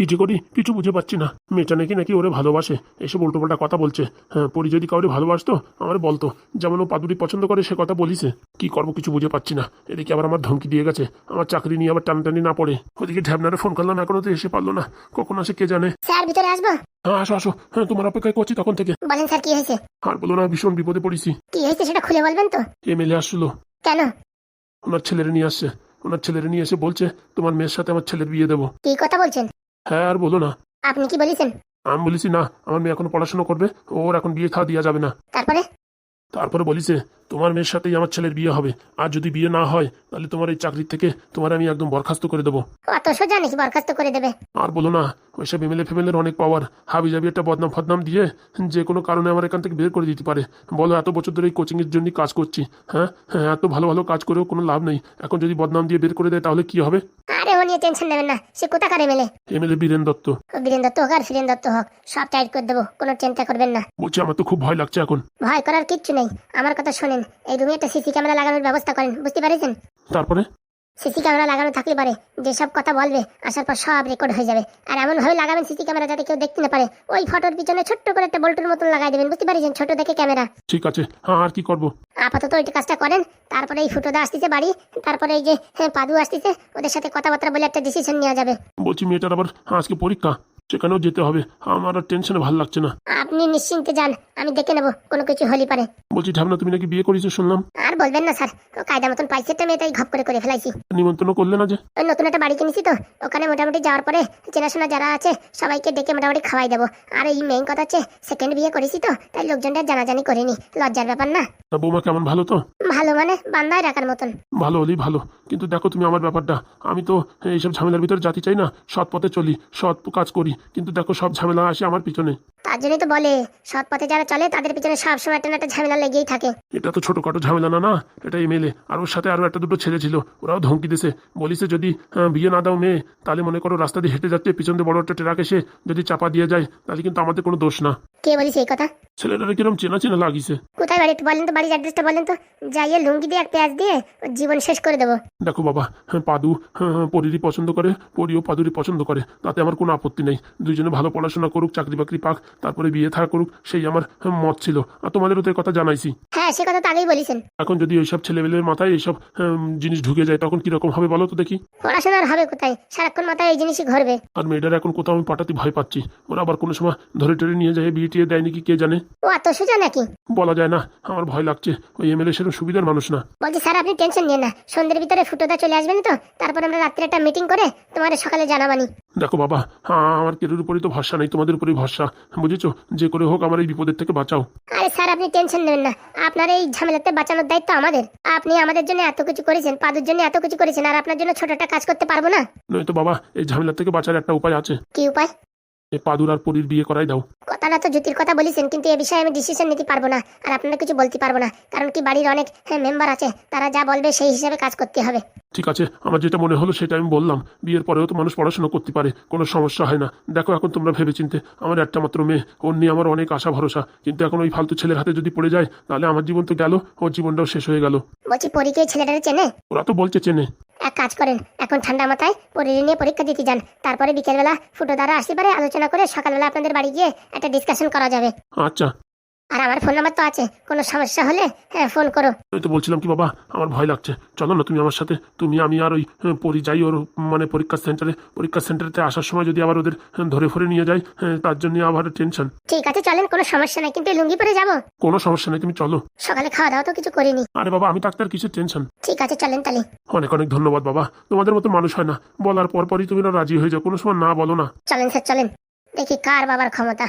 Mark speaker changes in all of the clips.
Speaker 1: কি যে করি কিছু বুঝে পাচ্ছি না। মেয়েটা নাকি নাকি ওরে ভালোবাসে। এসব উল্টোপাল্টা কথা বলছে। হ্যাঁ পরি যদি কাউরে ভালোবাসতো আমার বলতো। যেমন ও পাদুরি পছন্দ করে সে কথা বলিছে। কি করব কিছু বুঝে পাচ্ছি না। এদিকে আবার আমার ধমকি দিয়ে গেছে। আমার চাকরি নিয়ে আবার টানটানি না পড়ে। ওদিকে ঢ্যাবনারে ফোন করলাম এখনও তো এসে পারল না। কখন আসে কে জানে?
Speaker 2: স্যার ভিতরে আসব?
Speaker 1: হ্যাঁ আসো আসো। হ্যাঁ তোমার অপেক্ষায় করছি তখন থেকে।
Speaker 2: বলেন স্যার কি হয়েছে?
Speaker 1: আর বলো না ভীষণ বিপদে পড়েছি।
Speaker 2: কি হয়েছে সেটা খুলে বলবেন তো?
Speaker 1: এমএলএ আসলো।
Speaker 2: কেন?
Speaker 1: ওনার ছেলেরে নিয়ে আসছে। ওনার ছেলেরে নিয়ে এসে বলছে তোমার মেয়ের সাথে আমার ছেলের বিয়ে দেবো।
Speaker 2: কি কথা বলছেন?
Speaker 1: হ্যাঁ আর বলো না।
Speaker 2: আপনি কি বলেছেন?
Speaker 1: আমি বলেছি না আমার মেয়ে এখন পড়াশোনা করবে ওর এখন বিয়ে থা দেওয়া যাবে না।
Speaker 2: তারপরে?
Speaker 1: তারপরে বলিছে তোমার মেয়ের সাথেই আমার ছেলের বিয়ে হবে। আর যদি বিয়ে না হয় তাহলে তোমার এই চাকরির থেকে তোমার আমি একদম বরখাস্ত করে দেবো।
Speaker 2: অত সোজা নাকি বরখাস্ত করে দেবে।
Speaker 1: আর বলো না ওইসব এমএলএ ফেমেলের অনেক পাওয়ার হাবি জাবি একটা বদনাম ফদনাম দিয়ে যে কোনো কারণে আমার এখান থেকে বের করে দিতে পারে। বলো এত বছর ধরে এই কোচিংয়ের জন্য কাজ করছি। হ্যাঁ? হ্যাঁ এত ভালো ভালো কাজ করেও কোনো লাভ নেই। এখন যদি বদনাম দিয়ে বের করে দেয় তাহলে কি হবে?
Speaker 2: আরে ও নিয়ে টেনশন নেবেন না। সে কোথাকার এমএলএ?
Speaker 1: এমএলএ বীরেন দত্ত।
Speaker 2: বীরেন দত্ত হোক আর ফিরেন দত্ত হোক সব টাইট করে দেবো। কোনো চিন্তা করবেন না।
Speaker 1: বলছি আমার তো খুব ভয় লাগছে এখন।
Speaker 2: ভয় করার কিচ্ছু নেই। আমার কথা শোনেন। এই রুমে একটা সিসি ক্যামেরা লাগানোর ব্যবস্থা করেন বুঝতে পারছেন?
Speaker 1: তারপরে?
Speaker 2: সিসি ক্যামেরা লাগানো থাকলে পারে যেসব কথা বলবে আসার পর সব রেকর্ড হয়ে যাবে। আর এমন ভাবে লাগাবেন সিসি ক্যামেরা যাতে কেউ দেখতে না পারে ওই ফটোর পিছনে ছোট্ট করে একটা বল্টুর মতন লাগাই দেবেন বুঝতে পারছেন? ছোট দেখে ক্যামেরা।
Speaker 1: ঠিক আছে হ্যাঁ আর কি করব?
Speaker 2: আপাতত ওইটা কাজটা করেন তারপরে এই ফুটোদা আসতেছে বাড়ি তারপরে এই যে হ্যাঁ, পাদু আসতেছে ওদের সাথে কথাবার্তা বলে একটা ডিসিশন নেওয়া যাবে।
Speaker 1: বলছি মেয়েটার আবার আজকে পরীক্ষা সেখানেও যেতে হবে আমার আর টেনশনে ভালো লাগছে না।
Speaker 2: আপনি নিশ্চিন্তে যান আমি দেখে নেব কোনো কিছু হলি পারে।
Speaker 1: বলছি ঢাবনা তুমি নাকি বিয়ে করেছ শুনলাম।
Speaker 2: আর বলবেন না স্যার। ও কায়দা মতন পাইছেটা মেয়ে তাই ঘপ করে করে ফেলাইছি।
Speaker 1: নিমন্ত্রণ করলে না যে।
Speaker 2: ওই নতুন একটা বাড়ি কিনেছি তো ওখানে মোটামুটি যাওয়ার পরে চেনাশোনা যারা আছে সবাইকে ডেকে মোটামুটি খাওয়াই দেবো। আর এই মেইন কথা হচ্ছে সেকেন্ড বিয়ে করেছি তো তাই লোকজনটা জানাজানি করিনি। লজ্জার ব্যাপার না।
Speaker 1: তা বৌমা কেমন ভালো তো?
Speaker 2: ভালো মানে বান্দায় রাখার মতন।
Speaker 1: ভালো হলেই ভালো। কিন্তু দেখো তুমি আমার ব্যাপারটা। আমি তো এইসব ঝামেলার ভিতরে জাতি চাই না সৎ পথে চলি সৎ কাজ করি। কিন্তু দেখো সব ঝামেলা আসে আমার পিছনে।
Speaker 2: তার জন্যই তো বলে সৎ পথে যারা চলে তাদের পিছনে সবসময় একটা না একটা ঝামেলা লেগেই থাকে।
Speaker 1: এটা তো ছোটখাটো ঝামেলা না না? এটা এমএলএ আর ওর সাথে আরও একটা দুটো ছেলে ছিল ওরাও ধমকি দিছে। বলিছে যদি আহ, বিয়ে না দাও মেয়ে তাহলে মনে করো রাস্তা দিয়ে হেঁটে যাচ্ছে পিছন দিয়ে বড় একটা ট্রাক এসে যদি চাপা দিয়ে যায় তাহলে কিন্তু আমাদের কোনো দোষ না।
Speaker 2: কে বলিস এই কথা?
Speaker 1: ছেলেটারা কিরম চেনা চেনা লাগিছে।
Speaker 2: কোথায় বাড়ি? একটু বলেন তো বাড়ির অ্যাড্রেসটা বলেন তো। যাইয়ে লুঙ্গি দিয়ে এক পেঁয়াজ দিয়ে ওর জীবন শেষ করে দেবো।
Speaker 1: দেখো বাবা হ্যাঁ, পাদু হ্যাঁ, হ্যাঁ, পরিরই পছন্দ করে পরিও পাদুরি পছন্দ করে। তাতে আমার কোনো আপত্তি নেই। দুইজনে ভালো পড়াশোনা করুক চাকরি বাকরি পাক তারপরে বিয়ে থাকা করুক সেই আমার হ্যাঁ, মত ছিল। আর তোমাদেরও তো এই কথা জানাইছি।
Speaker 2: হ্যাঁ সে কথা তো আগেই বলেছেন।
Speaker 1: এখন যদি ওইসব ছেলেমেলের মাথায় এইসব হ্যাঁ, জিনিস ঢুকে যায় তখন কীরকম হবে বলো তো দেখি?
Speaker 2: পড়াশোনার হবে কোথায়? সারাক্ষণ মাথায় এই জিনিসই ঘরবে।
Speaker 1: আর মেয়েটার এখন কোথাও আমি পাঠাতে ভয় পাচ্ছি। ওরা আবার কোনো সময় ধরে টরে নিয়ে যায় বিয়ে টিয়ে দেয় নাকি কে জানে?
Speaker 2: ও এত সোজা নাকি?
Speaker 1: বলা যায় না আমার ভয় লাগছে। ওই এমএলএ সেরকম সুবিধার মানুষ না।
Speaker 2: বলছি স্যার আপনি টেনশন নিয়ে না। সন্ধ্যের ভিতরে ফুটোদা চলে আসবেন তো? তারপর আমরা রাত্রে একটা মিটিং করে তোমার সকালে জানাবানি।
Speaker 1: দেখো বাবা হ্যাঁ আমার কেরোর উপরই তো ভরসা নেই তোমাদের উপরই ভরসা। বুঝেছ? যে করে হোক আমার এই বিপদের থেকে বাঁচাও।
Speaker 2: আরে স্যার আপনি টেনশন নেবেন না। আপনার এই ঝামেলাতে বাঁচানোর দায়িত্ব আমাদের। আপনি আমাদের জন্য এত কিছু করেছেন পাদুর জন্য এত কিছু করেছেন আর আপনার জন্য ছোট একটা কাজ করতে পারব না?
Speaker 1: নয়তো বাবা এই ঝামেলা থেকে বাঁচার একটা উপায় আছে।
Speaker 2: কি উপায়?
Speaker 1: এই পাদুর আর পরির বিয়ে করাই দাও।
Speaker 2: কথাটা তো জ্যোতির কথা বলেছেন কিন্তু এ বিষয়ে আমি ডিসিশন নিতে পারব না আর আপনারা কিছু বলতে পারব না কারণ কি বাড়ির অনেক মেম্বার আছে তারা যা বলবে সেই হিসাবে কাজ করতে হবে।
Speaker 1: ঠিক আছে আমার যেটা মনে হলো সেটা আমি বললাম। বিয়ের পরেও তো মানুষ পড়াশোনা করতে পারে কোনো সমস্যা হয় না। দেখো এখন তোমরা ভেবে চিনতে আমার একটা মাত্র মেয়ে ওর নিয়ে আমার অনেক আশা ভরসা। কিন্তু এখন ওই ফালতু ছেলের হাতে যদি পড়ে যায় তাহলে আমার জীবন তো গেল ওর জীবনটাও শেষ হয়ে গেল।
Speaker 2: বলছি পরীকে ছেলেটারে চেনে?
Speaker 1: ওরা তো বলছে চেনে।
Speaker 2: এক কাজ করেন এখন ঠান্ডা মাথায় পরীর নিয়ে পরীক্ষা দিতে যান। তারপরে বিকেলবেলা ফুটো দ্বারা আসতে পারে আলোচনা করে সকালবেলা আপনাদের বাড়ি গিয়ে একটা ডিসকাশন করা যাবে।
Speaker 1: আচ্ছা।
Speaker 2: আর আমার ফোন নাম্বার তো আছে। কোনো সমস্যা হলে হ্যাঁ ফোন করো।
Speaker 1: তো বলছিলাম কি বাবা আমার ভয় লাগছে। চলো না তুমি আমার সাথে। তুমি আমি আর ওই হ্যাঁ, পরি যাই ওর মানে পরীক্ষা সেন্টারে পরীক্ষা সেন্টারেতে আসার সময় যদি আবার ওদের হ্যাঁ, ধরে ফরে নিয়ে যায় হ্যাঁ, তার জন্য আবার টেনশন
Speaker 2: ঠিক আছে চলেন কোনো সমস্যা নাই। কিন্তু এই লুঙ্গি পরে যাব?
Speaker 1: কোনো সমস্যা নেই তুমি চলো।
Speaker 2: সকালে খাওয়া দাওয়া তো কিছু করিনি।
Speaker 1: আরে বাবা আমি ডাক্তার কিছু টেনশন
Speaker 2: ঠিক আছে চলেন তাহলে।
Speaker 1: অনেক অনেক ধন্যবাদ বাবা। তোমাদের মতো মানুষ হয় না। বলার পর পরই তুমি না রাজি হয়ে যাও। কোনো সময় না বলো না।
Speaker 2: চলেন স্যার চলেন। দেখি কার বাবার ক্ষমতা।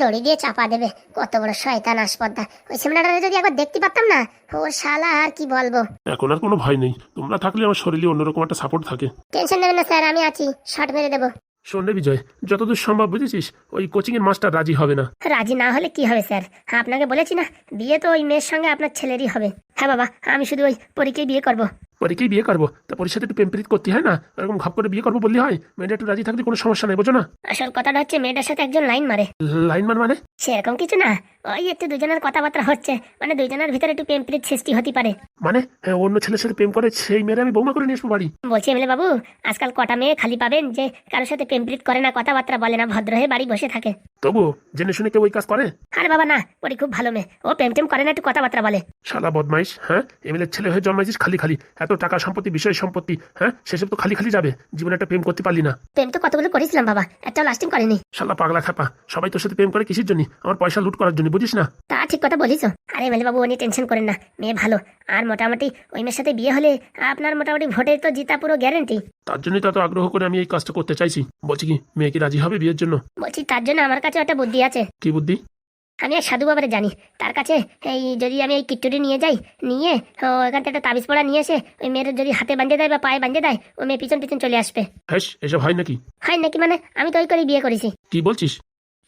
Speaker 2: লড়ি দিয়ে চাপা দেবে। কত বড় শয়তান আসপদ্দা। ওই সেমিনারটা যদি একবার দেখতে পারতাম না ও শালা আর কি বলব।
Speaker 1: এখন আর কোনো ভয় নেই। তোমরা থাকলে আমার শরীরে অন্যরকম একটা সাপোর্ট থাকে।
Speaker 2: টেনশন নেবেন না স্যার আমি আছি। শর্ট মেরে দেবো।
Speaker 1: শোন বিজয় যতদূর সম্ভব বুঝেছিস ওই কোচিং এর মাস্টার রাজি হবে না।
Speaker 2: রাজি না হলে কি হবে স্যার? হ্যাঁ আপনাকে বলেছি না বিয়ে তো ওই মেয়ের সঙ্গে আপনার ছেলেরই হবে। হ্যাঁ বাবা আমি শুধু ওই পরীকেই বিয়ে করব।
Speaker 1: পরীকেই বিয়ে করব। তা পরীর সাথে একটু প্রেমপ্রীত করতে হয় না? এরকম ঘপ করে বিয়ে করব বললে হয়? মেয়েটা একটু রাজি থাকলে কোনো সমস্যা নেই বোঝো না।
Speaker 2: আসল কথাটা হচ্ছে মেয়েটার সাথে একজন লাইন মারে।
Speaker 1: লাইন মার মানে?
Speaker 2: সেরকম কিছু না। ওই একটু দুজনের কথাবার্তা হচ্ছে। মানে দুজনের ভিতরে একটু প্রেম প্রীত সৃষ্টি হতে পারে।
Speaker 1: মানে অন্য ছেলের সাথে প্রেম করে সেই মেয়েরা আমি বৌমা করে নিয়ে আসব বাড়ি?
Speaker 2: বলছি এমএলএ বাবু আজকাল কটা মেয়ে খালি পাবেন যে কারোর সাথে প্রেম প্রীত করে না কথাবার্তা বলে না ভদ্র হয়ে বাড়ি বসে থাকে।
Speaker 1: তবুও জেনে শুনে কেউ ওই কাজ করে?
Speaker 2: আরে বাবা না ওরি খুব ভালো মেয়ে। ও প্রেম টেম করে না একটু কথাবার্তা বলে।
Speaker 1: শালা বদমাইশ হ্যাঁ? এমএলএ ছেলে হয়ে জন্মাইছিস খালি খালি। এত টাকা সম্পত্তি বিষয় সম্পত্তি হ্যাঁ? সেসব তো খালি খালি যাবে। জীবনে একটা প্রেম করতে পারলি না।
Speaker 2: প্রেম তো কতগুলো করেছিলাম বাবা একটা লাস্টিং করেনি।
Speaker 1: শালা পাগলা খাপা সবাই তোর সাথে প্রেম করে কিসের জন্য? আমার পয়সা লুট করার জন্য। বুঝিস না?
Speaker 2: তা ঠিক কথা বলিস। আরে এমএলএ বাবু উনি টেনশন করেন না। মেয়ে ভালো। আর মোটামুটি ওই মেয়ের সাথে বিয়ে হলে আপনার মোটামুটি ভোটে তো জিতা পুরো গ্যারেন্টি
Speaker 1: তার জন্যই তো এত আগ্রহ করে আমি এই কাজটা করতে চাইছি। বলছি কি মেয়ে কি রাজি হবে বিয়ের জন্য?
Speaker 2: বলছি তার জন্য আমার কাছে একটা বুদ্ধি আছে।
Speaker 1: কি বুদ্ধি?
Speaker 2: আমি এক সাধু বাবারে জানি। তার কাছে এই যদি আমি এই কিট্টুটি নিয়ে যাই নিয়ে ওখান থেকে একটা তাবিজ পড়া নিয়ে এসে ওই মেয়ের যদি হাতে বাঁধে দেয় বা পায়ে বাঁধে দেয় ওই মেয়ে পিছন পিছন চলে আসবে।
Speaker 1: হ্যাঁ এসব হয় নাকি?
Speaker 2: হয় নাকি মানে? আমি তো ওই করে বিয়ে করেছি।
Speaker 1: কি বলছিস?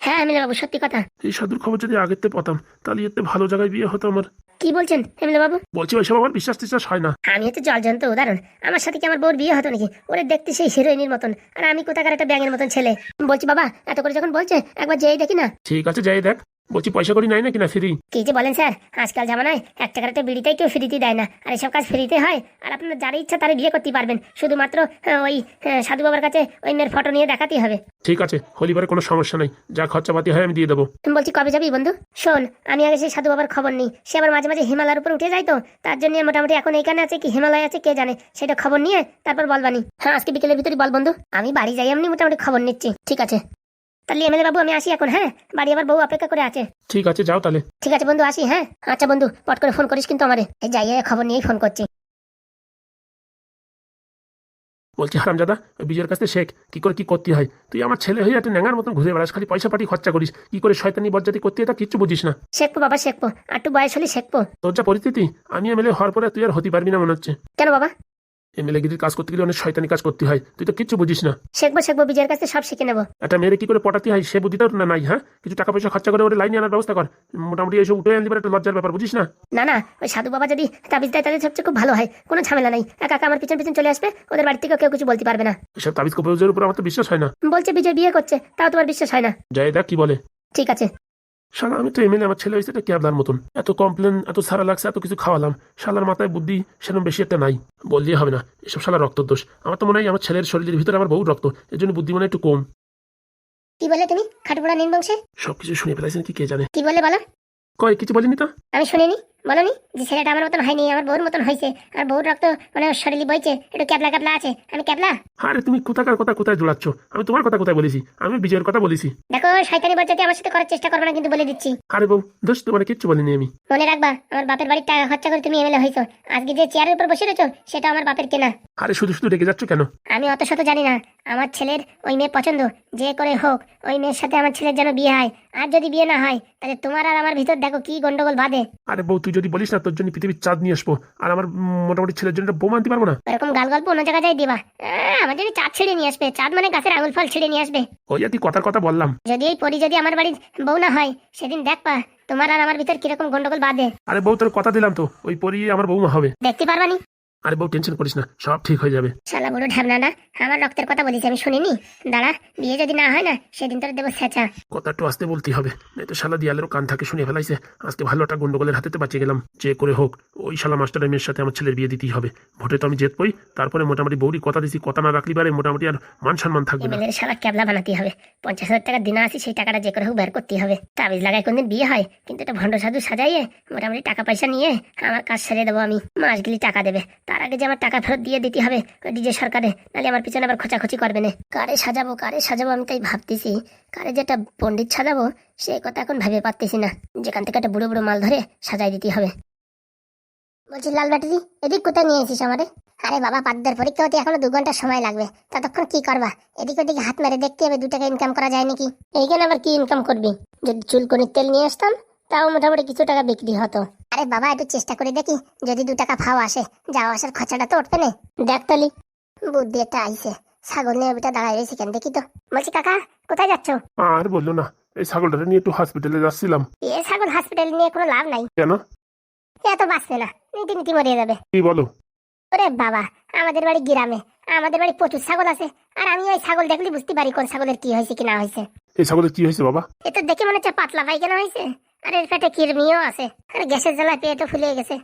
Speaker 2: হ্যাঁ এমএলএ বাবু সত্যি কথা।
Speaker 1: এই সাধুর খবর যদি আগের তে পাতাম তাহলে এতে ভালো জায়গায় বিয়ে হতো আমার।
Speaker 2: কি বলছেন এমএলএ বাবু
Speaker 1: বলছি ওইসব আমার বিশ্বাস টিশ্বাস হয় না।
Speaker 2: আমি হচ্ছে জলজন্ত উদাহরণ। আমার সাথে কি আমার বউর বিয়ে হতো নাকি? ওরে দেখতে সেই হিরোইনের মতন। আর আমি কোথাকার একটা ব্যাঙের মতন ছেলে। বলছি বাবা এত করে যখন বলছে একবার যেই দেখি না।
Speaker 1: ঠিক আছে যাই দেখ। বলছি পয়সা করি নাই নাকি না ফ্রি
Speaker 2: কি যে বলেন স্যার আজকাল জামানায় এক টাকার একটা বিড়িটাই কেউ ফ্রিতে দেয় না। আর এসব কাজ ফ্রিতে হয় আর আপনার যার ইচ্ছা তারা বিয়ে করতে পারবেন। শুধুমাত্র আহ, ওই আহ, সাধু বাবার কাছে ওই মেয়ের ফটো নিয়ে দেখাতেই হবে।
Speaker 1: ঠিক আছে হলিবারে কোনো সমস্যা নাই। যা খরচাপাতি হয় আমি দিয়ে দেবো।
Speaker 2: তুমি বলছি কবে যাবি বন্ধু? শোন আমি আগে সেই সাধু বাবার খবর নিই। সে আবার মাঝে মাঝে হিমালয়ের উপর উঠে যায় তো তার জন্য মোটামুটি এখন এইখানে আছে কি হিমালয় আছে কে জানে। সেটা খবর নিয়ে তারপর বলবানি হ্যাঁ আজকে বিকেলের ভিতরে বল বন্ধু। আমি বাড়ি যাই এমনি মোটামুটি খবর নিচ্ছি। ঠিক আছে। তাহলে এমএলএ বাবু আমি আসি এখন হ্যাঁ? বাড়ি আবার বউ অপেক্ষা করে আছে।
Speaker 1: ঠিক আছে যাও তাহলে।
Speaker 2: ঠিক আছে বন্ধু আসি হ্যাঁ? আচ্ছা বন্ধু পট করে ফোন করিস কিন্তু আমারে। এই যাই খবর নিয়েই ফোন করছি।
Speaker 1: বলছি হারামজাদা ওই বিজয়ের কাছে শেখ কি করে কি করতে হয়? তুই আমার ছেলে হয়ে একটা ন্যাঙার মতন ঘুরে বেড়াস খালি পয়সা পাটি খরচা করিস। কি করে শয়তানি বজ্জাতি করতে তা কিচ্ছু বুঝিস না।
Speaker 2: শেখবো বাবা শেখবো আর একটু বয়স হলে শেখবো
Speaker 1: তোর যা পরিস্থিতি আমি এমএলএ হওয়ার পরে তুই আর হতে পারবি না মনে হচ্ছে।
Speaker 2: কেন বাবা?
Speaker 1: এমএলএ গিরির কাজ করতে গেলে অনেক শয়তানি কাজ করতে হয়। তুই তো কিচ্ছু বুঝিস না।
Speaker 2: শেখবো শেখবো বিজয়ের কাছে সব শিখে নেব।
Speaker 1: একটা মেয়েরে কি করে পটাতে হয় সে বুদ্ধিটাও না নাই হ্যাঁ? কিছু টাকা পয়সা খরচা করে ওরে লাইনে আনার ব্যবস্থা কর। মোটামুটি এইসব উঠে আনলি একটা লজ্জার ব্যাপার বুঝিস না?
Speaker 2: না না ওই সাধু বাবা যদি তাবিজ দেয় তাহলে সবচেয়ে খুব ভালো হয়। কোনো ঝামেলা নাই। একা একা আমার পিছন পিছন চলে আসবে ওদের বাড়ি থেকে কেউ কিছু বলতে পারবে না।
Speaker 1: এসব তাবিজ কবজের উপর আমার তো বিশ্বাস হয় না।
Speaker 2: বলছে বিজয় বিয়ে করছে তাও তোমার বিশ্বাস হয় না।
Speaker 1: দেখ কি বলে।
Speaker 2: ঠিক আছে।
Speaker 1: শালা আমি তো এমএলএ আমার ছেলে হয়েছে এটা ক্যাবলার মতন? এত কমপ্লেন এত সারা লাগছে এত কিছু খাওয়ালাম। শালার মাথায় বুদ্ধি সেরকম বেশি একটা নাই। বললেই হবে না এসব শালা রক্ত দোষ। আমার তো মনে হয় আমার ছেলের শরীরের ভিতরে আমার বহু রক্ত এর জন্য বুদ্ধি মনে হয় একটু কম।
Speaker 2: কি বলে তুমি? খাটপোড়া নিন বংশে
Speaker 1: সবকিছু শুনে ফেলাইছেন কি কে জানে?
Speaker 2: কি বলে বলো?
Speaker 1: কয় কিছু বলিনি তো?
Speaker 2: আমি শুনিনি। বলনি? যে ছেলেটা আমার মতন হয়নি আমার বউর মতন হয়েছে আর বউর রক্ত মানে শরীরে বইছে একটু ক্যাবলা ক্যাবলা আছে আমি ক্যাবলা?
Speaker 1: আরে তুমি কোথাকার কথা কোথায় জোড়াচ্ছ আমি তোমার কথা কোথায় বলেছি? আমি বিজয়ের কথা বলেছি।
Speaker 2: দেখো শয়তানি বাচ্চাটি আমার সাথে করার চেষ্টা করবে না কিন্তু বলে দিচ্ছি।
Speaker 1: আরে বউ দোষ তোমার কিচ্ছু বলিনি আমি।
Speaker 2: মনে রাখবা আমার বাপের বাড়ির টাকা খরচা করে তুমি এমএলএ হয়েছো। আজকে যে চেয়ারের উপর বসে রয়েছো সেটা আমার বাপের কেনা।
Speaker 1: আরে শুধু শুধু রেগে যাচ্ছ কেন?
Speaker 2: আমি অত শত জানি না আমার ছেলের ওই মেয়ে পছন্দ যে করে হোক ওই মেয়ের সাথে আমার ছেলের যেন বিয়ে হয়। আর যদি বিয়ে না হয় তাহলে তোমার আর আমার ভিতর দেখো কি গন্ডগোল বাঁধে।
Speaker 1: আরে বউ তুই যদি বলিস না তোর জন্য পৃথিবীর চাঁদ নিয়ে আসব। আর আমার মোটামুটি ছেলের জন্য একটা বোম আনতে পারব না?
Speaker 2: এরকম গাল গল্প অন্য জায়গায় যাই দিবা। আমার যদি চাঁদ ছেড়ে নিয়ে আসবে। চাঁদ মানে গাছের আঙুল ফল ছেড়ে নিয়ে আসবে।
Speaker 1: ওই আর কি কথার কথা বললাম।
Speaker 2: যদি এই পরি যদি আমার বাড়ির বউ না হয় সেদিন দেখ পা তোমার আর আমার ভিতর কীরকম গন্ডগোল বাঁধে।
Speaker 1: আরে বউ তোর কথা দিলাম তো। ওই পরি আমার বৌমা হবে।
Speaker 2: দেখতে পারবানি?
Speaker 1: আরে বউ টেনশন করিস না সব ঠিক হয়ে যাবে।
Speaker 2: শালা বুড়ো ঢাবনা না আমার রক্তের কথা বলিস আমি শুনিনি। দাঁড়া বিয়ে যদি না হয় না সেদিন তোর দেবো ছেঁচা
Speaker 1: কথা একটু আসতে বলতেই হবে নাই তো শালা দিয়ালেরও কান থাকে শুনে ফেলাইছে। আজকে ভালো একটা গন্ডগোলের হাতে তো বাঁচিয়ে গেলাম যে করে হোক ওই শালা মাস্টারের মেয়ের সাথে আমার ছেলের বিয়ে দিতেই হবে। ভোটে তো আমি জিতবই তারপরে মোটামুটি বৌরি কথা দিছি কথা না রাখলি পারে মোটামুটি আর মান সম্মান থাকবে না।
Speaker 2: শালা ক্যাবলা বানাতে হবে পঞ্চাশ হাজার টাকা দিনা আছে সেই টাকাটা যে করে হোক বের করতে হবে। তাবিজ লাগায় কোনদিন বিয়ে হয় কিন্তু এটা ভণ্ড সাধু সাজাইয়ে মোটামুটি টাকা পয়সা নিয়ে আমার কাজ সেরে দেবো আমি। মাস গেলি টাকা দেবে তার আগে যে আমার টাকা ফেরত দিয়ে দিতে হবে ডিজে সরকারে নাহলে আমার পিছনে আবার খোঁচাখুচি করবে না। কারে সাজাবো কারে সাজাবো, আমি তাই ভাবতেছি। কারে যেটা পণ্ডিত সাজাবো, সে কথা এখন ভেবে পারতেছি না। যেখান থেকে একটা বুড়ো বুড়ো মাল ধরে সাজাই দিতে হবে। বলছি, লাল ব্যাটারি, এদিক কোথায় নিয়ে এসিস আমারে? আরে বাবা পাদ্যের পরীক্ষা হতে এখনও দু ঘণ্টা সময় লাগবে। ততক্ষণ কি করবা? এদিক ওদিক হাত মেরে দেখতে হবে, দু টাকা ইনকাম করা যায় নাকি? এইখানে আবার কি ইনকাম করবি? যদি চুল চুলকনির তেল নিয়ে আসতাম তাও মোটামুটি কিছু টাকা বিক্রি হতো। আরে বাবা একটু চেষ্টা করে দেখি। যদি দু টাকা ফাও আসে যাওয়া আসার খরচাটা তো উঠবে না। দেখ তালি। বুদ্ধি একটা আইসে ছাগল নিয়ে ওটা দাঁড়ায় রয়েছে কেন দেখি তো। বলছি কাকা কোথায় যাচ্ছ?
Speaker 1: আর বলল না এই ছাগলটা নিয়ে একটু হসপিটালে যাচ্ছিলাম।
Speaker 2: এ ছাগল হসপিটাল নিয়ে কোনো লাভ নাই।
Speaker 1: কেন?
Speaker 2: এত বাঁচবে না নীতি নীতি মরিয়ে যাবে।
Speaker 1: কি বলো?
Speaker 2: ওরে বাবা আমাদের বাড়ি গ্রামে আমাদের বাড়ি প্রচুর ছাগল আছে। আর আমি ওই ছাগল দেখলে বুঝতে পারি কোন ছাগলের কি হয়েছে কি না হয়েছে।
Speaker 1: এই ছাগলের কি হয়েছে বাবা?
Speaker 2: এ তো দেখে মনে হচ্ছে পাতলা পায়খানা হয়েছে। আর এর পেটে কিরমিও আছে। আর গ্যাসের জ্বালা পেটও ফুলে গেছে।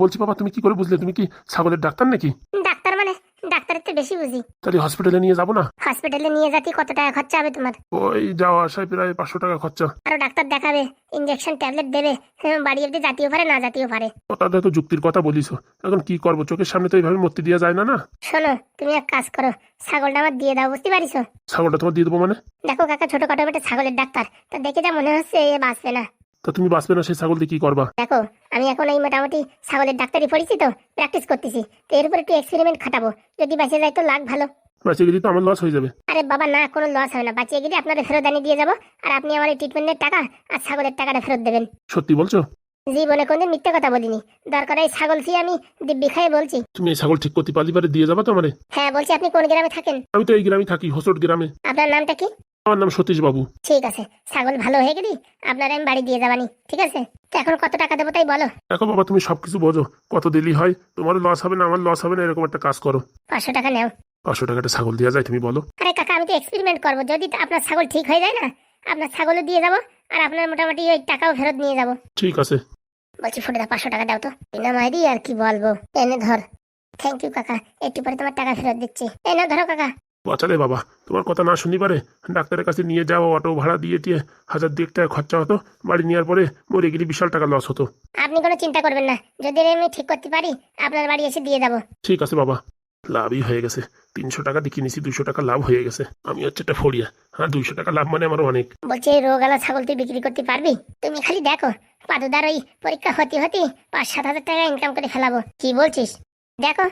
Speaker 1: বলছি বাবা তুমি কি করে বুঝলে? তুমি কি ছাগলের ডাক্তার নাকি?
Speaker 2: ডাক্তার মানে? ডাক্তারের তো বেশি বুঝি।
Speaker 1: তাহলে হসপিটালে নিয়ে যাব না?
Speaker 2: হসপিটালে নিয়ে যাতে কত টাকা খরচা হবে তোমার?
Speaker 1: ওই যাওয়া আসায় প্রায় পাঁচশো টাকা খরচা।
Speaker 2: আরও ডাক্তার দেখাবে ইঞ্জেকশন ট্যাবলেট দেবে হ্যাঁ, বাড়ি অব্দি জাতীয় পারে না জাতীয় পারে।
Speaker 1: ওটা তো যুক্তির কথা বলিস। এখন কি করব? চোখের সামনে তো এইভাবে মূর্তি দেওয়া যায় না না?
Speaker 2: শোনো তুমি এক কাজ করো ছাগলটা আমার দিয়ে দাও বুঝতে পারিস?
Speaker 1: ছাগলটা তোমার দিয়ে দেবো মানে?
Speaker 2: দেখো কাকা ছোটখাটো একটা ছাগলের ডাক্তার। তা দেখে যা মনে হচ্ছে এ বাঁচবে না।
Speaker 1: তা তুমি বাঁচবে না সেই ছাগল দিয়ে কি করবা?
Speaker 2: দেখো আমি এখন এই মোটামুটি ছাগলের ডাক্তারি পড়েছি তো প্র্যাকটিস করতেছি। তো এর উপর একটু এক্সপেরিমেন্ট খাটাবো। যদি বাঁচে যায় তো লাখ ভালো।
Speaker 1: বাঁচিয়ে গেলে তো আমার লস হয়ে যাবে।
Speaker 2: আরে বাবা না কোনো লস হবে না। বাঁচিয়ে গেলে আপনাদের ফেরত আনি দিয়ে যাব আর আপনি আমার এই ট্রিটমেন্টের টাকা আর ছাগলের টাকাটা ফেরত দেবেন।
Speaker 1: সত্যি বলছো?
Speaker 2: জীবনে কোনদিন মিথ্যে কথা বলিনি। দরকার এই ছাগল খেয়ে আমি দিব্যি খাই বলছি।
Speaker 1: তুমি এই ছাগল ঠিক করতে পারলি পারে দিয়ে যাবা তো আমারে
Speaker 2: হ্যাঁ বলছি আপনি কোন গ্রামে থাকেন?
Speaker 1: আমি তো এই গ্রামে থাকি হোসট গ্রামে।
Speaker 2: আপনার নামটা কি?
Speaker 1: আমার নাম সতীশ বাবু।
Speaker 2: ঠিক আছে ছাগল ভালো হয়ে গেলি আপনার আমি বাড়ি দিয়ে যাবানি ঠিক আছে? তো এখন কত টাকা দেবো তাই বলো?
Speaker 1: দেখো বাবা তুমি সবকিছু বোঝো কত দিলি হয় তোমার লস হবে না আমার লস হবে না এরকম একটা কাজ করো।
Speaker 2: পাঁচশো টাকা নেও।
Speaker 1: পাঁচশো টাকাটা ছাগল দেওয়া যায় তুমি বলো।
Speaker 2: আরে কাকা আমি তো এক্সপেরিমেন্ট করব যদি আপনার ছাগল ঠিক হয়ে যায় না আপনার ছাগলও দিয়ে যাব আর আপনার মোটামুটি ওই টাকাও ফেরত নিয়ে যাব।
Speaker 1: ঠিক আছে।
Speaker 2: বলছি ফুটেদা পাঁচশো টাকা দাও তো। বিনা মাইরি আর কি বলব? এনে ধর। থ্যাংক ইউ কাকা। একটু পরে তোমার টাকা ফেরত দিচ্ছি। এনে ধরো কাকা।
Speaker 1: বাঁচালে বাবা তোমার কথা না শুনি পারে ডাক্তারের কাছে নিয়ে যাও অটো ভাড়া দিয়ে দিয়ে। হাজার দুয়েক টাকা খরচা হতো বাড়ি নেওয়ার পরে মরে গেলে বিশাল টাকা লস হতো।
Speaker 2: আপনি কোনো চিন্তা করবেন না যদি আমি ঠিক করতে পারি আপনার বাড়ি এসে দিয়ে যাব।
Speaker 1: ঠিক আছে বাবা লাভই হয়ে গেছে। তিনশো টাকা দিয়ে কিনেছি দুশো টাকা লাভ হয়ে গেছে। আমি হচ্ছে একটা ফড়িয়া হ্যাঁ দুইশো টাকা লাভ মানে আমার অনেক।
Speaker 2: বলছি এই রোগালা ছাগল তুই বিক্রি করতে পারবি? তুমি খালি দেখো পাদুদার ওই পরীক্ষা হতে হতে পাঁচ সাত হাজার টাকা ইনকাম করে ফেলাবো। কি বলছিস? দেখো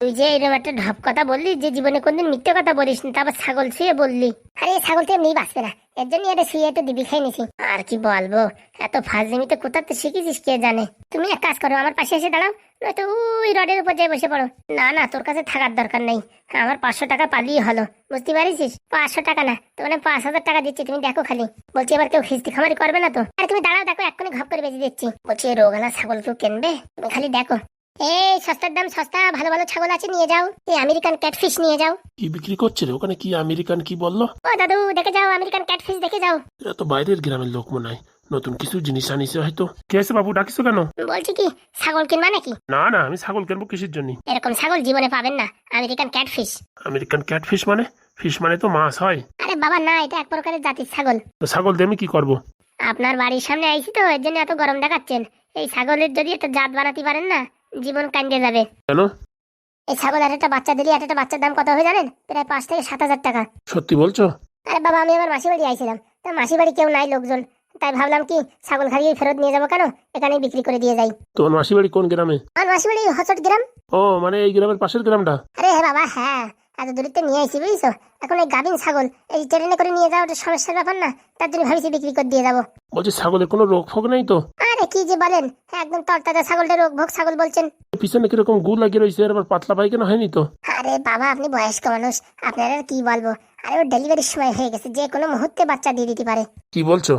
Speaker 2: তুই যে এরকম একটা ঢপ কথা বললি, যে জীবনে কোনদিন মিথ্যে কথা বলিস না তারপর ছাগল শুয়ে বললি। আরে ছাগল তো এমনি বাঁচবে না। এর জন্য এটা শুয়ে একটু দিবি খাই নিছি। আর কি বলব, এত ফাজলিমি তো কোথাতে শিখেছিস কে জানে? তুমি এক কাজ করো, আমার পাশে এসে দাঁড়াও, নয়তো ওই রডের উপর যেয়ে বসে পড়ো। না না, তোর কাছে থাকার দরকার নেই। আমার পাঁচশো টাকা পালিয়ে হলো। বুঝতে পারিস পাঁচশো টাকা না, তো মানে পাঁচ হাজার টাকা দিচ্ছি, তুমি দেখো খালি। বলছি এবার কেউ খিস্তি খামারি করবে না তো? আরে, তুমি দাঁড়াও, দেখো, এক্ষুনি ঘপ করে বেঁচে দিচ্ছি। বলছি রোগালা ছাগল কেউ কিনবে? তুমি খালি দেখো। এই সস্তার দাম সস্তা ভালো ভালো ছাগল আছে নিয়ে যাও। এই আমেরিকান ক্যাটফিশ নিয়ে যাও।
Speaker 1: কি বিক্রি করছে রে? ওখানে কি আমেরিকান কি বলল?
Speaker 2: ও দাদু দেখে যাও আমেরিকান ক্যাটফিশ দেখে যাও।
Speaker 1: এরা তো বাইরের গ্রামের লোক মনে হয়। নতুন কিছু জিনিস আনিছে হয়তো। কে আছে বাবু ডাকিস কেন?
Speaker 2: বলছি কি ছাগল কিনবা নাকি?
Speaker 1: না না আমি ছাগল কিনবো কিসের জন্য?
Speaker 2: এরকম ছাগল জীবনে পাবেন না American catfish.
Speaker 1: American cat fish মানে? ফিশ মানে তো মাছ হয়।
Speaker 2: আরে বাবা না এটা এক প্রকারের জাতির ছাগল।
Speaker 1: তো ছাগল দিয়ে আমি কি করব?
Speaker 2: আপনার বাড়ির সামনে আইছি তো এর জন্য এত গরম দেখাচ্ছেন। এই ছাগলের যদি একটা জাত বানাতে পারেন না জীবন কান্দে যাবে।
Speaker 1: কেন?
Speaker 2: এই ছাগল আর একটা বাচ্চা দিলে আর একটা বাচ্চার দাম কত হবে জানেন? প্রায় পাঁচ থেকে সাত হাজার টাকা।
Speaker 1: সত্যি বলছো?
Speaker 2: আরে বাবা আমি আমার মাসি বাড়ি আইছিলাম। তা মাসি বাড়ি কেউ নাই লোকজন। তাই ভাবলাম কি ছাগল খাইয়ে ফেরত নিয়ে যাব কেন? এখানেই বিক্রি করে দিয়ে যাই।
Speaker 1: তোমার মাসি বাড়ি কোন গ্রামে?
Speaker 2: আমার মাসি বাড়ি হচট গ্রাম।
Speaker 1: ও মানে এই গ্রামের পাশের গ্রামটা?
Speaker 2: আরে হ্যাঁ বাবা হ্যাঁ। এত দূরত্বে নিয়ে আইছি বুঝছ? এখন এই গাভিন ছাগল এই ট্রেনে করে নিয়ে যাওয়া সমস্যার ব্যাপার না। তার জন্য ভাবিছি বিক্রি করে দিয়ে যাব।
Speaker 1: বলছি ছাগলের কোনো রোগ ফোগ নেই তো?
Speaker 2: আরে কি যে বলেন? একদম তরতাজা ছাগলটা রোগ ভোগ ছাগল বলছেন।
Speaker 1: পিছনে কীরকম গু লাগিয়ে রয়েছে আর আবার পাতলা পায়খানা হয়নি তো?
Speaker 2: আরে বাবা আপনি বয়স্ক মানুষ আপনার আর কি বলব? আরে ওর ডেলিভারির সময় হয়ে গেছে যে কোনো মুহূর্তে বাচ্চা দিয়ে দিতে পারে।
Speaker 1: কি বলছো?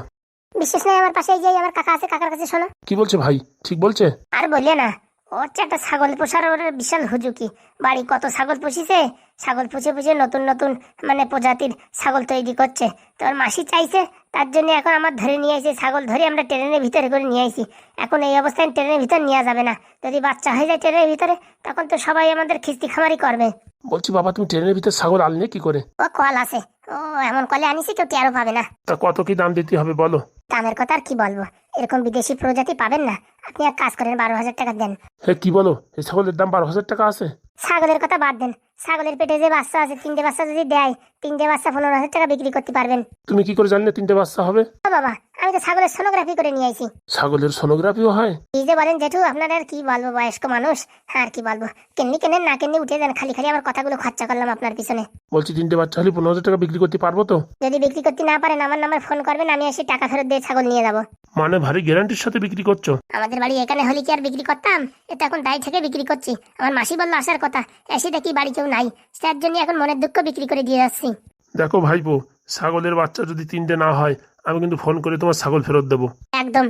Speaker 2: বিশ্বাস নয় আমার পাশে এই যে আমার কাকা আছে কাকার কাছে শোনো।
Speaker 1: কি বলছে ভাই? ঠিক বলছে?
Speaker 2: আর বললে না। ওর হচ্ছে একটা ছাগল পোষার ওর বিশাল হুজুকি। বাড়ি কত ছাগল পুষিছে? ছাগল পুষে পুষে নতুন নতুন মানে প্রজাতির ছাগল তৈরি করছে। তোর মাসি চাইছে তার জন্য এখন আমার ধরে নিয়ে আসি ছাগল ধরে আমরা ট্রেনের ভিতরে করে নিয়ে আসি এখন এই অবস্থায় ট্রেনের ভিতর নেওয়া যাবে না। যদি বাচ্চা হয়ে যায় ট্রেনের ভিতরে তখন তো সবাই আমাদের খিস্তি খামারি করবে।
Speaker 1: বলছি বাবা তুমি ট্রেনের ভিতর ছাগল আনলে কি করে?
Speaker 2: ও কল আছে। ও এমন কলে আনিছি কেউ টেরও পাবে না।
Speaker 1: তা কত কি দাম দিতে হবে বলো?
Speaker 2: দামের কথা আর কি বলব? এরকম বিদেশি প্রজাতি পাবেন না। আপনি এক কাজ করেন বারো হাজার টাকা দেন।
Speaker 1: হে কি বলো? এই ছাগলের দাম বারো হাজার টাকা আছে?
Speaker 2: ছাগলের কথা বাদ দেন। ছাগলের পেটে যে বাচ্চা আছে তিনটে বাচ্চা যদি দেয় তিনটে বাচ্চা পনেরো হাজার টাকা বিক্রি করতে পারবেন।
Speaker 1: তুমি কি করে জানলে তিনটে বাচ্চা হবে?
Speaker 2: ও বাবা আমি তো ছাগলের সোনোগ্রাফি করে নিয়ে আইছি।
Speaker 1: ছাগলের সোনোগ্রাফিও হয়?
Speaker 2: এই যে বলেন জেঠু আপনার আর কি বলব বয়স্ক মানুষ আর কি বলব? কেননি কেনেন না কেননি উঠে যান খালি খালি আমার কথাগুলো খরচা করলাম আপনার পিছনে।
Speaker 1: বলছি তিনটে বাচ্চা হলে পনেরো হাজার টাকা বিক্রি করতে পারব তো?
Speaker 2: যদি বিক্রি করতে না পারেন আমার নাম্বার ফোন করবেন আমি এসে টাকা ফেরত দিয়ে ছাগল নিয়ে যাব।
Speaker 1: মানে ভারী গ্যারান্টির সাথে বিক্রি করছ?
Speaker 2: আমাদের বাড়ি এখানে হলে কি আর বিক্রি করতাম? এটা এখন দায় থেকে বিক্রি করছি। আমার মাসি বলল আসার কথা। এসে দেখি বাড়ি কেউ নাই। তার জন্য এখন মনের দুঃখ বিক্রি করে দিয়ে যাচ্ছি।
Speaker 1: দেখো ভাইপো ছাগলের বাচ্চা যদি তিনটে না হয় আমি কিন্তু ফোন করে তোমার ছাগল ফেরত দেবো।
Speaker 2: একদম।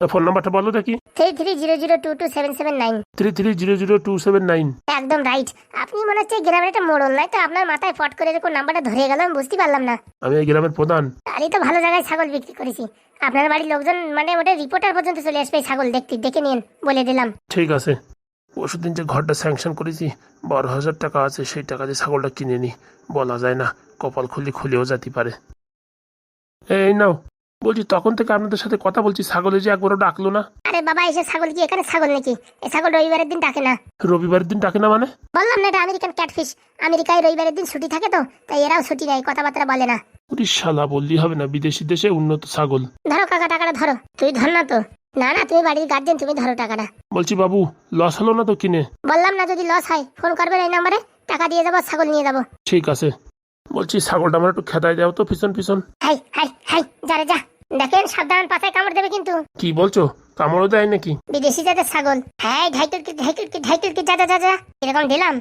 Speaker 1: ফোন নাম্বারটা বলো দেখি।
Speaker 2: Three three zero zero two two seven seven nine
Speaker 1: three three zero zero two seven nine
Speaker 2: একদম রাইট আপনি মনে হচ্ছে গ্রামের একটা মোড়ল নাই তো? আপনার মাথায় ফট করে এরকম নাম্বারটা ধরে গেল আমি বুঝতে পারলাম না।
Speaker 1: আমি এই গ্রামের প্রধান।
Speaker 2: তারই তো ভালো জায়গায় ছাগল বিক্রি করেছি। আপনার বাড়ির লোকজন মানে ওটা রিপোর্টার পর্যন্ত চলে আসবে এই ছাগল দেখতে। দেখে নিন বলে দিলাম।
Speaker 1: ঠিক আছে। পরশুদিন যে ঘরটা স্যাংশন করেছি বারো হাজার টাকা আছে সেই টাকা দিয়ে ছাগলটা কিনে নি। বলা যায় না কপাল খুলি খুলেও যেতে পারে। এই নাও। বলছি তখন থেকে আপনাদের সাথে কথা বলছি ছাগলে যে একবারও ডাকলো না।
Speaker 2: আরে বাবা এসে ছাগল কি? এখানে ছাগল নাকি? এই ছাগল রবিবারের দিন ডাকে না।
Speaker 1: রবিবারের দিন ডাকে না মানে?
Speaker 2: বললাম না এটা আমেরিকান ক্যাটফিশ। আমেরিকায় রবিবারের দিন ছুটি থাকে তো তাই এরাও ছুটি নেয় কথাবার্তা বলে না।
Speaker 1: উরি শালা বললি হবে না বিদেশি দেশে উন্নত ছাগল।
Speaker 2: ধরো কাকা টাকাটা ধরো। তুই ধর না তো। না না তুমি বাড়ির গার্জেন তুমি ধরো টাকাটা।
Speaker 1: বলছি বাবু লস হলো না তো কিনে?
Speaker 2: বললাম না যদি লস হয় ফোন করবেন এই নাম্বারে টাকা দিয়ে যাব ছাগল নিয়ে যাব।
Speaker 1: ঠিক আছে। বলছি ছাগলটা আমার একটু খেদায় দাও তো পিছন পিছন।
Speaker 2: হাই হাই হাই। যারে যা। দেখেন সাবধান পাতায় কামড় দেবে কিন্তু।
Speaker 1: কি বলছো? কামড়ও দেয় নাকি?
Speaker 2: বিদেশি জাতের ছাগল। হ্যাঁ ঢাইটুল কি ঢাইটুল কি কি যা যা যা এরকম দিলাম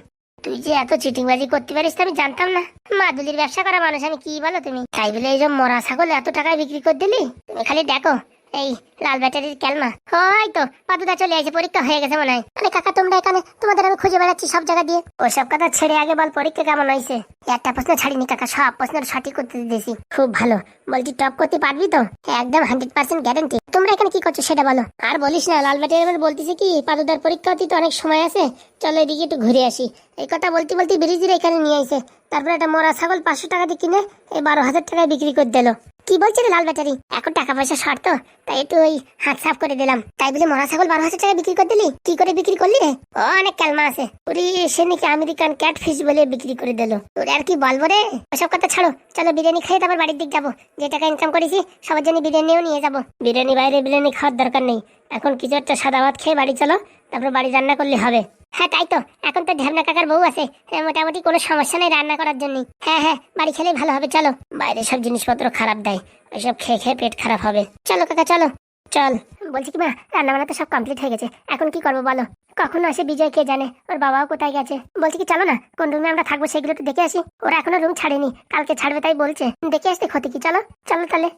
Speaker 2: তুই যে এত চিটিংবাজি করতে পারিস তো আমি জানতাম না। মাদুলির ব্যবসা করা মানুষ আমি কি বলো তুমি? তাই বলে এই যে মরা ছাগল এত টাকায় বিক্রি করে দিলি? তুমি খালি দেখো। এই, লাল ব্যাটারির ক্যালমা। হয় তো, পাদুদা চলে আসে পরীক্ষা হয়ে গেছে মনে হয়। কাকা, তোমরা এখানে, তোমাদের আমি খুঁজে বেড়াচ্ছি সব জায়গা দিয়ে। ওসব কথা ছেড়ে আগে বল, পরীক্ষা কেমন হয়েছে? একটা প্রশ্ন ছাড়িনি কাকা, সব প্রশ্নের সঠিক করতে দিয়েছি। খুব ভালো। বলছি, টপ করতে পারবি তো? একদম হান্ড্রেড পার্সেন্ট গ্যারান্টি তোমরা এখানে কি করছ সেটা বলো। আর বলিস না, লাল ব্যাটারি বলতেছি কি, পাদুদার পরীক্ষা হতে তো অনেক সময় আছে। চলো এদিকে একটু ঘুরে আসি। এই কথা বলতে বলতে ব্রিজির এখানে নিয়ে আসে তারপরে একটা মরা ছাগল পাঁচশো টাকা দিয়ে কিনে, এই বারো হাজার টাকায় বিক্রি করে দিল। কি বলছে রে লাল ব্যাটারি এখন টাকা পয়সা শর্ত, তাই একটু ওই হাত সাফ করে দিলাম। তাই বলে মরা ছাগল বারো হাজার টাকা বিক্রি করে দিলি? কি করে বিক্রি করলি রে? ও, অনেক ক্যালমা আছে। ওরে, সে নাকি আমেরিকান ক্যাট ফিশ বলে বিক্রি করে দিল। তোর আর কি বলব রে? ওসব কথা ছাড়ো। চলো বিরিয়ানি খেয়ে তারপর বাড়ির দিক যাব। যে টাকা ইনকাম করেছি, সবার জন্য বিরিয়ানিও নিয়ে যাব। বিরিয়ানি বাইরে বিরিয়ানি খাওয়ার দরকার নেই। এখন কিছু একটা সাদা ভাত খেয়ে বাড়ি চলো, তারপর বাড়ি রান্না করলে হবে। হ্যাঁ তাই তো। এখন তো ঢ্যাবনা কাকার বউ আছে। হ্যাঁ, মোটামুটি কোনো সমস্যা নেই রান্না করার জন্য। হ্যাঁ হ্যাঁ বাড়ি খেলেই ভালো হবে চলো। বাইরে সব জিনিসপত্র খারাপ দেয়। ওইসব খেয়ে খেয়ে পেট খারাপ হবে। চলো কাকা চলো। চল। বলছি কি মা রান্না বান্না তো সব কমপ্লিট হয়ে গেছে। এখন কি করব বলো? কখন আসে বিজয় কে জানে? ওর বাবাও কোথায় গেছে? বলছি কি চলো না। কোন রুমে আমরা থাকব সেগুলো তো দেখে আসি। ওরা এখনও রুম ছাড়েনি। কালকে ছাড়বে তাই বলছে। দেখে আসতে ক্ষতি কি? চলো চলো তাহলে।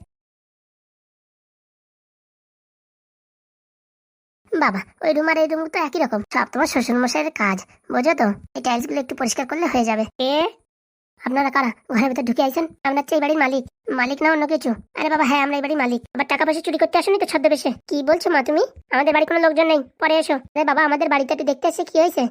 Speaker 2: বাবা ওই রুম আর এই রুম তো একই রকম। সব তোমার শ্বশুর মশাইয়ের কাজ বোঝো তো? এই টাইলসগুলো একটু পরিষ্কার করলে হয়ে যাবে। এ আপনারা কারা? ঘরের ভিতরে ঢুকে আইছেন? আপনার চেয়ে এই বাড়ির মালিক। মালিক না অন্য কিছু? আরে বাবা হ্যাঁ আমরা বাড়ির মালিক। আবার টাকা পয়সা চুরি করতে আসুনি তো ছদ্মবেশে? কি বলছো মা তুমি? আমাদের বাড়ি কোনো লোকজন নেই। পরে এসো। আরে বাবা, আমাদের বাড়িতে একটু দেখতে এসে কি হয়েছে?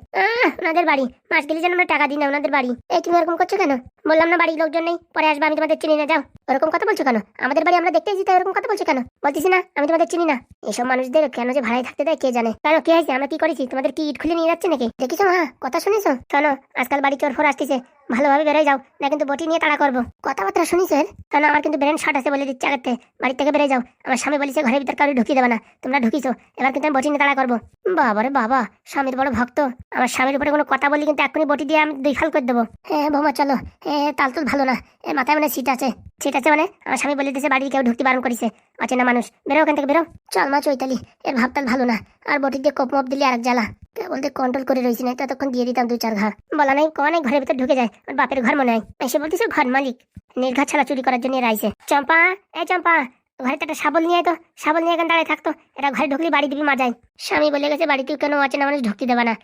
Speaker 2: ওনাদের বাড়ি। মাস গেলে যেন আমরা টাকা দিই না ওনাদের বাড়ি। এই, তুমি এরকম করছ কেন? বললাম না বাড়ির লোকজন নেই। পরে আসবে, আমি তোমাদের চিনি না, যাও। ওরকম কথা বলছো কেন? আমাদের বাড়ি আমরা দেখতে এসেছি, তাই এরকম কথা বলছো কেন? বলতেছি না, আমি তোমাদের চিনি না। এসব মানুষদের কেন যে ভাড়ায় থাকতে দেয়, কে জানে? কেন, কি হয়েছে? আমরা কি করেছি? তোমাদের কি ইট খুলে নিয়ে যাচ্ছে নাকি? দেখিছো মা? কথা শুনেছো? শোনো, আজকাল বাড়ি চোর ফোর আসতেছে। ভালোভাবে বেরোয় যাও, না কিন্তু বটি নিয়ে তাড়া করব। কথাবার্তা শুনিছো এর? কারণ আমার কিন্তু ব্রেন শর্ট আছে, বলে দিচ্ছে আগেতে। বাড়ি থেকে বেড়ে যাও। আমার স্বামী বলেছে, ঘরের ভিতর কারও ঢুকিয়ে দেবে না। তোমরা ঢুকিছো। এবার কিন্তু আমি বটি নিয়ে তাড়া করব। বাবা রে বাবা, স্বামীর বড় ভক্ত। আমার স্বামীর উপরে কোনো কথা বলি কিন্তু এখনই বটি দিয়ে আমি দুই ফাল করে দেবো। হ্যাঁ বৌমা, চলো। তাল তালতুল ভালো না। মাথায় মানে সিট আছে। সিট আছে মানে? আমার স্বামী বলে দিয়েছে, বাড়ি কেউ ঢুকতে বারণ করেছে। অচেনা মানুষ, বেরো ওখান থেকে, বেরো। চল মা চৈতালি, এর ভাবতাল ভালো না। আর বটি দিয়ে কোপ মপ দিলে আরেক জ্বালা। কে বলতে কন্ট্রোল করে রয়েছি না ততক্ষণ দিয়ে দিতাম দুই, চার ঘা। বলা নাই কনে ঘরের ভিতর ঢুকে যায়। ওর বাপের ঘর মনে হয়। এসে বলতেছে, ঘর মালিক। নির্ঘাত ছাড়া চুরি করার জন্য এরা আইছে। চম্পা, এ চম্পা, ঘরে একটা শাবল নিয়ে তো। শাবল নিয়ে এখানে দাঁড়ায় থাকতো এটা ঘরে ঢুকলি বাড়ি দিবি, মা যায়। স্বামী বলে গেছে বাড়িতে কেন অচেনা মানুষ ঢুকতে দেবে না।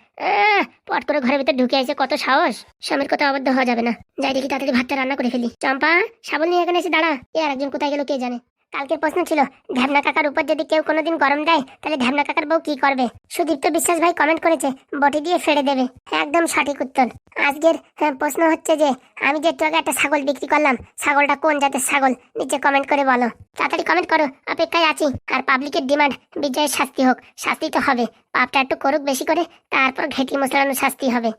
Speaker 2: পট করে ঘরের ভিতর ঢুকে আছে কত সাহস। স্বামীর কথা অবদ্ধ হওয়া যাবে না। যাই দেখি, তাড়াতাড়ি ভাতটা রান্না করে ফেলি। চম্পা, শাবল নিয়ে এখানে এসে দাঁড়া। এ আরেকজন কোথায় গেল কে জানে। কালকের প্রশ্ন ছিল ঢ্যাবনা কাকার উপর যদি কেউ কোনোদিন গরম দেয়, তাহলে ঢ্যাবনা কাকার বউ কি করবে? সুদীপ্ত বিশ্বাস ভাই কমেন্ট করেছে, বটি দিয়ে ফেড়ে দেবে। একদম সঠিক উত্তর। আজকের প্রশ্ন হচ্ছে যে, আমি যে একটু একটা ছাগল বিক্রি করলাম, ছাগলটা কোন জাতের ছাগল? নিচে কমেন্ট করে বলো। তাড়াতাড়ি কমেন্ট করো, অপেক্ষায় আছি। আর পাবলিকের ডিমান্ড বিজয়ের শাস্তি হোক, শাস্তি তো হবে। পাপটা একটু করুক বেশি করে, তারপর ঘেটি মশলানো শাস্তি হবে।